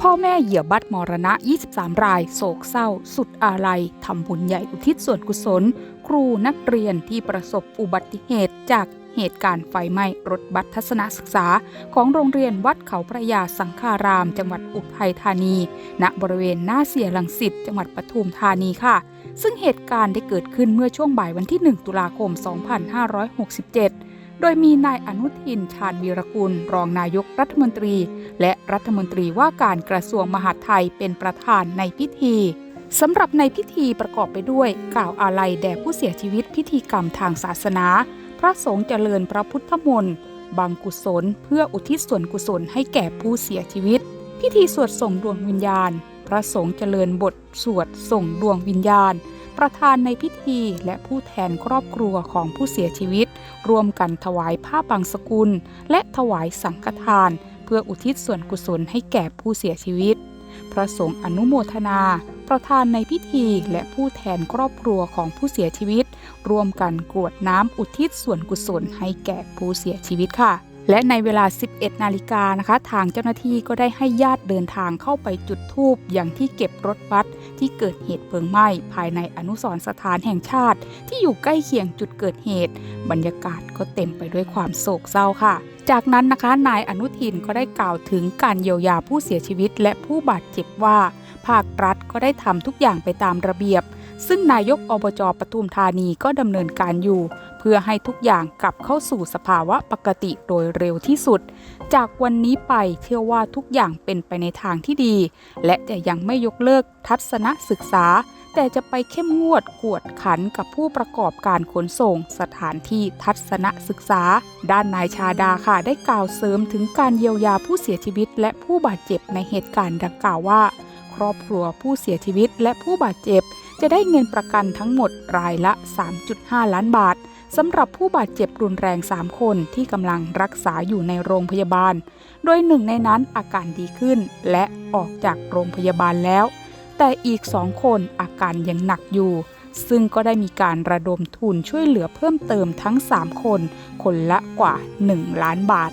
พ่อแม่เหยื่อบัตรมรณะ 23 ราย โศกเศร้า สุดอาลัยทำบุญใหญ่อุทิศส่วนกุศล ครูนักเรียนที่ประสบอุบัติเหตุจากเหตุการณ์ไฟไหม้รถบัสทัศนศึกษา ของโรงเรียนวัดเขาพระยาสังฆาราม จังหวัดอุทัยธานี ณ บริเวณหน้าเสียลังสิตจังหวัดปทุมธานีค่ะ ซึ่งเหตุการณ์ได้เกิดขึ้นเมื่อช่วงบ่ายวันที่ 1 ตุลาคม 2567 โดยมีนายอนุทินชาญวีรกุล รองนายกรัฐมนตรี และรัฐมนตรีว่าการกระทรวงมหาดไทยเป็นประธานในพิธีสำหรับในพิธีประกอบไปด้วย กล่าวอาลัยแด่ผู้เสียชีวิตพิธีกรรมทางศาสนา พระสงฆ์เจริญพระพุทธมนต์บังกุศล เพื่ออุทิศส่วนกุศลให้แก่ผู้เสียชีวิต พิธีสวดส่งดวงวิญญาณ พระสงฆ์เจริญบทสวดส่งดวงวิญญาณ ประธานในพิธีและผู้แทนครอบครัวของผู้เสียชีวิต ร่วมกันถวายผ้าบางสกุล และถวายสังฆทาน เพื่ออุทิศส่วนกุศลให้แก่ผู้เสียชีวิต พระสงฆ์อนุโมทนา ประธานในพิธีและผู้แทนครอบครัวของผู้เสียชีวิต ร่วมกันกรวดน้ำอุทิศส่วนกุศลให้แก่ผู้เสียชีวิตค่ะ และในเวลา 11 นาฬิกานะคะ ทางเจ้าหน้าที่ก็ได้ให้ญาติเดินทางเข้าไปจุดธูปอย่างที่เก็บรถบัสที่เกิดเหตุเพลิงไหม้ภายในอนุสรณ์สถานแห่งชาติ ที่อยู่ใกล้เคียงจุดเกิดเหตุ บรรยากาศก็เต็มไปด้วยความโศกเศร้าค่ะ จากนั้นนะคะนายอนุทินก็ได้กล่าวถึงการเยียวยาผู้เสียชีวิต และผู้บาดเจ็บว่า ภาครัฐก็ได้ทำทุกอย่างไปตามระเบียบ ซึ่งนายกอบจปทุมธานีก็ดำเนินการอยู่ เพื่อให้ทุกอย่างกลับเข้าสู่สภาวะปกติโดยเร็วที่สุด จากวันนี้ไปเชื่อว่าทุกอย่างเป็นไปในทางที่ดี และจะยังไม่ยกเลิกทัศนศึกษา แต่จะไปเข้มงวดกวดขันกับผู้ประกอบการขนส่งสถานที่ทัศนศึกษา ด้านนายชาดาค่ะได้กล่าวเสริมถึงการเยียวยาผู้เสียชีวิต และผู้บาดเจ็บในเหตุการณ์ดังกล่าวว่า ครอบครัวผู้เสียชีวิตและผู้บาดเจ็บ จะได้เงินประกันทั้งหมดรายละ 3.5 ล้านบาทสำหรับผู้บาดเจ็บรุนแรง 3 คนที่กำลังรักษาอยู่ในโรงพยาบาล โดยหนึ่งในนั้นอาการดีขึ้นและออกจากโรงพยาบาลแล้ว แต่อีกสองคนอาการยังหนักอยู่ ซึ่งก็ได้มีการระดมทุนช่วยเหลือเพิ่มเติมทั้ง 3 คน คนละกว่า 1 ล้านบาท